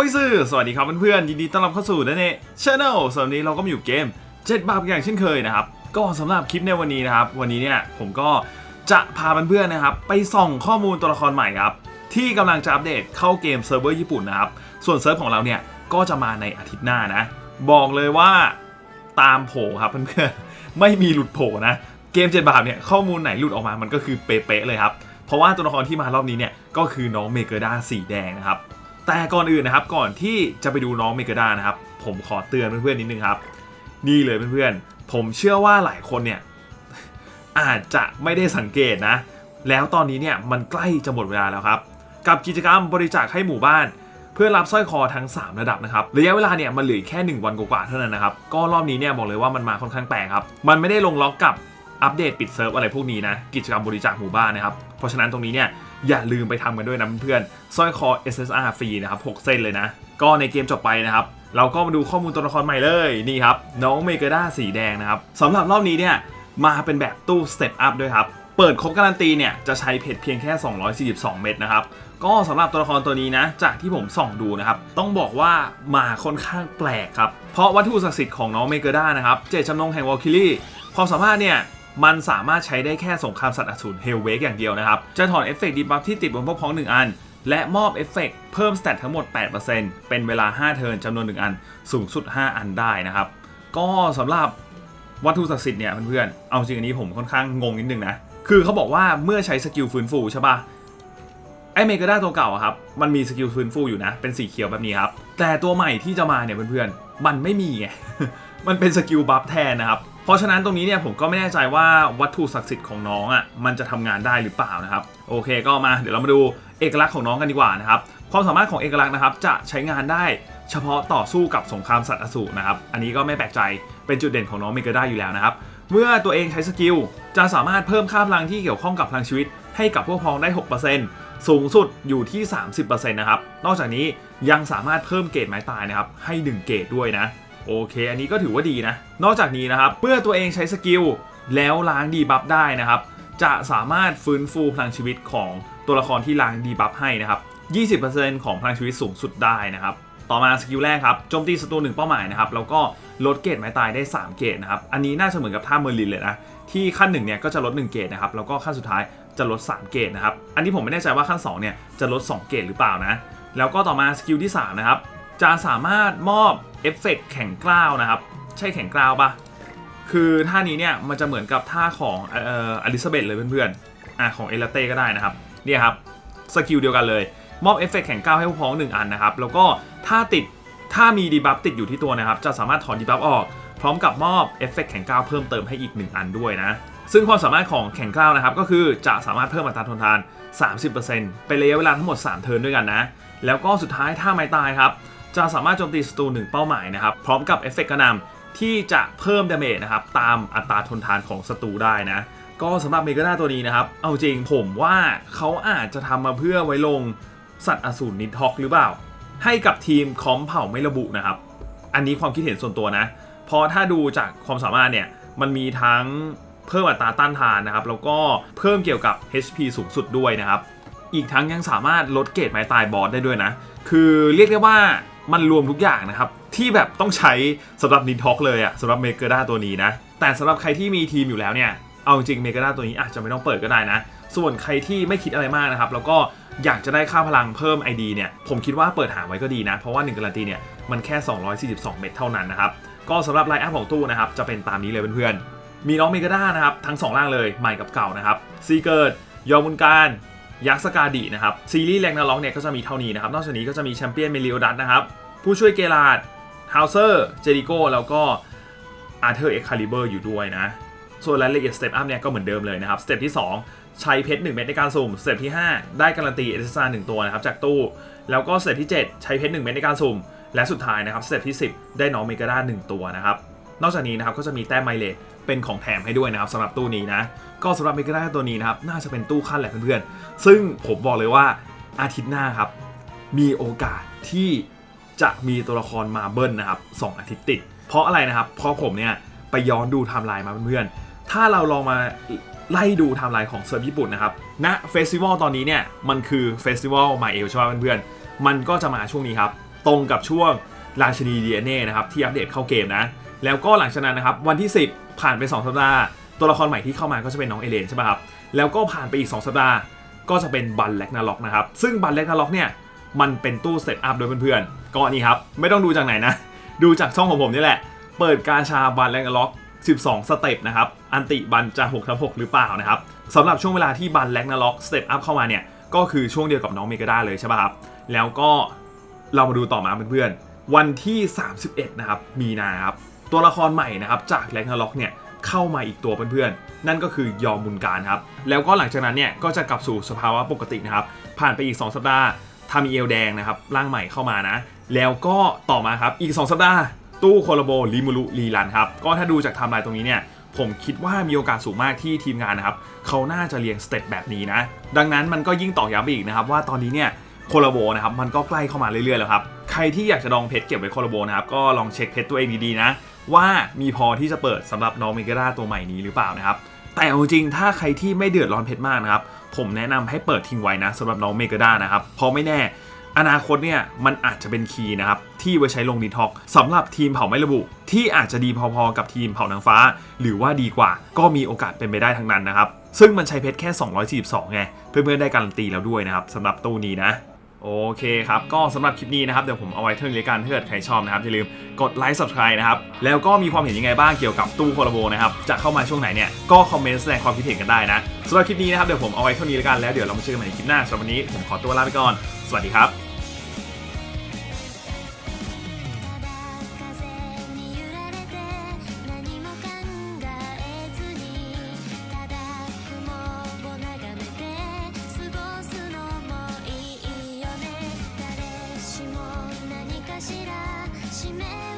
อ้ยซื่อสวัสดีครับเพื่อนๆยินดีต้อนรับเข้าสู่นั่นเองช anel สำหรับวันนี้เราก็มาอยู่เกม7บาปอย่างเช่นเคยนะครับ ก็สำหรับคลิปในวันนี้นะครับ วันนี้เนี่ยผมก็จะพาเพื่อนๆนะครับ ไปส่องข้อมูลตัวละครใหม่ครับ ที่กำลังจะอัปเดตเข้าเกมเซิร์ฟเวอร์ญี่ปุ่นนะครับ ส่วนเซิร์ฟของเราเนี่ยก็จะมาในอาทิตย์หน้านะ บอกเลยว่าตามโผครับเพื่อนๆไม่มีหลุดโผนะเกม7บาปเนี่ยข้อมูลไหนหลุดออกมามันก็คือเป๊ะๆเลยครับเพราะว่าตัวละครที่มารอบนี้เนี่ยก็คือน้องเมเกอร์ด้าสีแดงนะครับ แต่ก่อนอื่นนะครับก่อนที่จะไปดูน้องเมกาดานะครับ ผมขอเตือนเพื่อนๆนิดนึงครับ นี่เลยเพื่อนๆ ผมเชื่อว่าหลายคนเนี่ยอาจจะไม่ได้สังเกตนะ แล้วตอนนี้เนี่ยมันใกล้จะหมดเวลาแล้วครับ กับกิจกรรมบริจาคให้หมู่บ้าน เพื่อรับสร้อยคอทั้ง 3 ระดับนะครับระยะเวลาเนี่ยมันเหลือแค่ 1 วันกว่าๆเท่านั้นนะครับก็รอบนี้เนี่ยบอกเลยว่ามันมาค่อนข้างแปลกครับ มันไม่ได้ลงล็อกกับ อัปเดตปิดเซิร์ฟอะไรพวกนี้นะ กิจกรรมบริจาคหมู่บ้านนะครับ เพราะฉะนั้นตรงนี้เนี่ยอย่าลืมไปทำกันด้วยนะเพื่อนสร้อยคอ SSR ฟรีนะครับ6เส้นเลยนะ ก็ในเกมจบไปนะครับ เราก็มาดูข้อมูลตัวละครใหม่เลยนี่ครับน้องเมเกอร์ด้าสีแดงนะครับสำหรับรอบนี้เนี่ยมาเป็นแบบตู้สเต็ปอัพด้วยครับเปิดครบการันตีเนี่ยจะใช้เพชรเพียงแค่ 242 เม็ดนะครับก็สำหรับตัวละครตัวนี้นะ จากที่ผมส่องดูนะครับ ต้องบอกว่ามาค่อนข้างแปลกครับ เพราะวัตถุศักดิ์สิทธิ์ของน้องเมเกอร์ด้านะครับ เจตจำนงแห่งวอลคิลี่ความสามารถเนี่ย มันสามารถใช้ได้แค่สงครามสัตว์อสูรเฮลเวกอย่างเดียวนะครับ จะถอนเอฟเฟกต์ดีบัฟที่ติดบนพวกพ้อง1อัน และมอบเอฟเฟกต์เพิ่มสเตตทั้งหมด 8%เป็นเวลา 5 เทิร์นจำนวน 1 อัน สูงสุด 5 อันได้นะครับ ก็สำหรับวัตถุศักดิ์สิทธิ์เนี่ยเพื่อนๆ เอาจริงอันนี้ผมค่อนข้างงงนิดนึงนะ คือเขาบอกว่าเมื่อใช้สกิลฟื้นฟูใช่ปะไอเมกาด้าตัวเก่าอะครับ มันมีสกิลฟื้นฟูอยู่นะ เป็นสีเขียวแบบนี้ครับ แต่ตัวใหม่ที่จะมาเนี่ยเพื่อนๆ มันไม่มีไง มันเป็นสกิลบัฟแทนนะครับ เพราะฉะนั้นตรงนี้เนี่ยผมก็ไม่แน่ใจว่าวัตถุศักดิ์สิทธิ์ของน้องอะ่ะมันจะทำงานได้หรือเปล่านะครับ โอเคก็มาเดี๋ยวเรามาดูเอกลักษณ์ของน้องกันดีกว่านะครับความสามารถของเอกลักษณ์นะครับจะใช้งานได้เฉพาะต่อสู้กับสงครามสัตว์อสูรนะครับ อันนี้ก็ไม่แปลกใจเป็นจุดเด่นของน้องเมกาด้อยู่แล้วนะครับ เมื่อตัวเองใช้สกิลจะสามารถเพิ่มค่าพลังที่เกี่ยวข้องกับพลังชีวิต ให้กับพวกพ้องได้ 6%สูงสุดอยู่ที่ 30%นะครับ นอกจากนี้ยังสามารถเพิ่มเกรดไม้ตายนะครับให้ 1 เกรดด้วยนะ โอเค อันนี้ก็ถือว่าดีนะ นอกจากนี้นะครับ เมื่อตัวเองใช้สกิลแล้วล้างดีบัฟได้นะครับ จะสามารถฟื้นฟูพลังชีวิตของตัวละครที่ล้างดีบัฟให้นะครับ 20%ของพลังชีวิตสูงสุดได้นะครับ ต่อมาสกิลแรกครับ โจมตีศัตรูหนึ่งเป้าหมายนะครับ แล้วก็ลดเกรดไม้ตายได้ 3 เกรดนะครับ อันนี้น่าจะเหมือนกับท่าเมอร์ลินเลยนะ ที่ขั้นหนึ่งเนี่ยก็จะลด 1 เกรดนะครับ แล้วก็ขั้นสุดท้ายจะลด 3 เกรดนะครับ อันนี้ผมไม่แน่ใจว่าขั้น2เนี่ยจะลด 2 เกรดหรือเปล่านะ แล้วก็ต่อมาสกิลที่3นะครับ จะสามารถมอบ เอฟเฟกต์แข่งกล้าวนะครับ ใช่แข่งกล้าวปะคือท่านี้เนี่ยมันจะเหมือนกับท่าของเอ่ออลิซาเบธเลยเพื่อนๆอะของเอลาเต้ก็ได้นะครับเนี่ยครับสกิลเดียวกันเลยมอบเอฟเฟกต์แข่งก้าวให้ผู้พ้องหนึ่งอันนะครับ แล้วก็ถ้าติดถ้ามีดีบัฟติดอยู่ที่ตัวนะครับ จะสามารถถอนดีบัฟออก พร้อมกับมอบเอฟเฟกต์แข่งก้าวเพิ่มเติมให้อีก 1 อันด้วยนะ ซึ่งความสามารถของแข่งก้าวนะครับ ก็คือจะสามารถเพิ่มอัตราทนทาน 30%เป็นระยะเวลาทั้งหมด 3 เทิร์นด้วยกันนะ แล้วก็สุดท้ายถ้าไม้ตายครับ จะสามารถโจมตีศัตรูหนึ่งเป้าหมายนะครับ พร้อมกับเอฟเฟกต์กระหนำที่จะเพิ่มดาเมจนะครับ ตามอัตราทนทานของศัตรูได้นะ ก็สำหรับเมกาด้าตัวนี้นะครับ เอาจริงผมว่าเขาอาจจะทำมาเพื่อไว้ลงสัตว์อสูรนิทอกหรือเปล่า ให้กับทีมคอมเผ่าไม่ระบุนะครับ อันนี้ความคิดเห็นส่วนตัวนะ เพราะถ้าดูจากความสามารถเนี่ยมันมีทั้งเพิ่มอัตราต้านทานนะครับ แล้วก็เพิ่มเกี่ยวกับ HP สูงสุดด้วยนะครับ อีกทั้งยังสามารถลดเกรดไม้ตายบอสได้ด้วยนะ คือเรียกได้ว่า มันรวมทุกอย่างนะครับ ที่แบบต้องใช้สำหรับนินท็อกเลยอะสำหรับเมเกอร์ด้าตัวนี้นะ แต่สำหรับใครที่มีทีมอยู่แล้วเนี่ย เอาจริงเมเกอร์ด้าตัวนี้อาจจะไม่ต้องเปิดก็ได้นะ ส่วนใครที่ไม่คิดอะไรมากนะครับ แล้วก็อยากจะได้ค่าพลังเพิ่ม ID เนี่ย ผมคิดว่าเปิดหาไว้ก็ดีนะ เพราะว่า1การันตีเนี่ย มันแค่ 242 เม็ดเท่านั้นนะครับ ก็สำหรับไลน์อัพของตู้นะครับ จะเป็นตามนี้เลยเพื่อนๆ มีน้องเมกาด้านะครับ ทั้ง 2 ร่างเลย ใหม่กับเก่านะครับ ซีเกิร์ดยอมุนการ ยักษ์สกาดินะครับ ซีรีส์แรงนาล็อกเนี่ยก็จะมีเท่านี้นะครับ นอกจากนี้ก็จะมีแชมเปี้ยนเมลิโอดัสนะครับ ผู้ช่วยเกลาดฮาวเซอร์ เจริโก้ แล้วก็อาร์เธอร์เอ็กคาลิเบอร์อยู่ด้วยนะ ส่วนรายละเอียดสเต็ปอัพเนี่ยก็เหมือนเดิมเลยนะครับสเต็ปที่ใช้เพชร1เม็ดในการสุ่มสเต็ปที่ 5 ได้การันตีเอสซาหนึ่งตัวนะครับจากตู้ แล้วก็สเต็ปที่ 7 ใช้เพชร1เม็ดในการสุ่มและสุดท้ายนะครับสเต็ปที่ 10 ได้น้องเมกาด้า1ตัวนะครับ นอกจากนี้นะครับก็จะมีแต้มไมเลทเป็นของแถมให้ด้วยนะครับสำหรับตู้นี้นะ ก็สำหรับเมกาด้ตัวนี้นะครับน่าจะเป็นตู้ขั้นแหละเพื่อนๆ ซึ่งผมบอกเลยว่าอาทิตย์หน้าครับ มีโอกาสที่จะมีตัวละครมาเบิลนะครับสองอาทิตย์ติด เพราะอะไรนะครับ เพราะผมเนี่ยไปย้อนดูไทม์ไลน์มาเพื่อนๆ ถ้าเราลองมาไล่ดูไทม์ไลน์ของเซิร์ฟญี่ปุ่นนะครับณเฟสติวัลตอนนี้เนี่ยมันคือเฟสติวัลมาเอลใช่ไหมเพื่อนๆ มันก็จะมาช่วงนี้ครับ ตรงกับช่วงราชินีดีเอเน่นะครับที่อัปเดตเข้าเกมนะ แล้วก็หลังจากนั้นนะครับวันที่ 10 ผ่านไป 2 สัปดาห์ ตัวละครใหม่ที่เข้ามาก็จะเป็นน้องเอเลนใช่ไหมครับแล้วก็ผ่านไปอีก 2 สัปดาห์ ก็จะเป็นบันแลกนาล็อกนะครับซึ่งบันแลกนาล็อกเนี่ยมันเป็นตู้เซตอัพโดยเพื่อนๆก็นี่ครับไม่ต้องดูจากไหนนะ ดูจากช่องของผมนี่แหละ เปิดกาชาบันแลกนาล็อก 12 สเต็ปนะครับอันติบันจะ6ทับ6หรือเปล่านะครับสำหรับช่วงเวลาที่บันแลกนาล็อกสเต็ปอัพเข้ามาเนี่ยก็คือช่วงเดียวกับน้องเมกาด้าเลยใช่ป่ะครับแล้วก็เรามาดูต่อมาเพื่อนๆวันที่ 31 นะครับมีนาครับ ตัวละครใหม่นะครับจากแลกนาล็อกเนี่ยเข้ามาอีกตัวเพื่อนๆ นั่นก็คือยอมบุญการครับ แล้วก็หลังจากนั้นเนี่ยก็จะกลับสู่สภาวะปกตินะครับ ผ่านไปอีก 2 สัปดาห์ทามีเอลแดงนะครับร่างใหม่เข้ามานะ แล้วก็ต่อมาครับอีก 2 สัปดาห์ ตู้โคโลโบลิมูรุรีรันครับก็ถ้าดูจากไทม์ไลน์ตรงนี้เนี่ยผมคิดว่ามีโอกาสสูงมากที่ทีมงานนะครับเขาน่าจะเรียงสเต็ปแบบนี้นะ ดังนั้นมันก็ยิ่งต่อย้ำไปอีกนะครับว่าตอนนี้เนี่ย โคโลโบนะครับมันก็ใกล้เข้ามาเรื่อยๆแล้วครับใครที่อยากจะดองเพชรเก็บไว้โคโลโบนะครับก็ลองเช็คเพชรตัวเองดีๆนะว่ามีพอที่จะเปิดสำหรับน้องเมกาด้าตัวใหม่นี้หรือเปล่านะครับแต่เอาจริงถ้าใครที่ไม่เดือดร้อนเพชรมากนะครับผมแนะนำให้เปิดทิ้งไว้นะสำหรับน้องเมกาด้านะครับเพราะไม่แน่อนาคตเนี่ยมันอาจจะเป็นคีย์นะครับที่ไว้ใช้ลงดีท็อกสำหรับทีมเผ่าไม่ระบุ ที่อาจจะดีพอๆกับทีมเผ่านางฟ้า หรือว่าดีกว่าก็มีโอกาสเป็นไปได้ทั้งนั้นนะครับ ซึ่งมันใช้เพชรแค่ 242 ไง เพื่อนๆได้การันตีแล้วด้วยนะครับสำหรับตู้นี้นะ โอเคครับ ก็สำหรับคลิปนี้นะครับ เดี๋ยวผมเอาไว้เท่านี้แล้วกันถ้าเกิดใครชอบนะครับ อย่าลืมกดไลค์ subscribe นะครับ แล้วก็มีความเห็นยังไงบ้างเกี่ยวกับตู้โคลาโบนะครับ จะเข้ามาช่วงไหนเนี่ย ก็คอมเมนต์แสดงความคิดเห็นกันได้นะสำหรับคลิปนี้นะครับ เดี๋ยวผมเอาไว้เท่านี้แล้วกันแล้วเดี๋ยวเรามาเจอกันใหม่ในคลิปหน้าสำหรับวันนี้ผมขอตัวลาไปก่อน สวัสดีครับ 知らしめ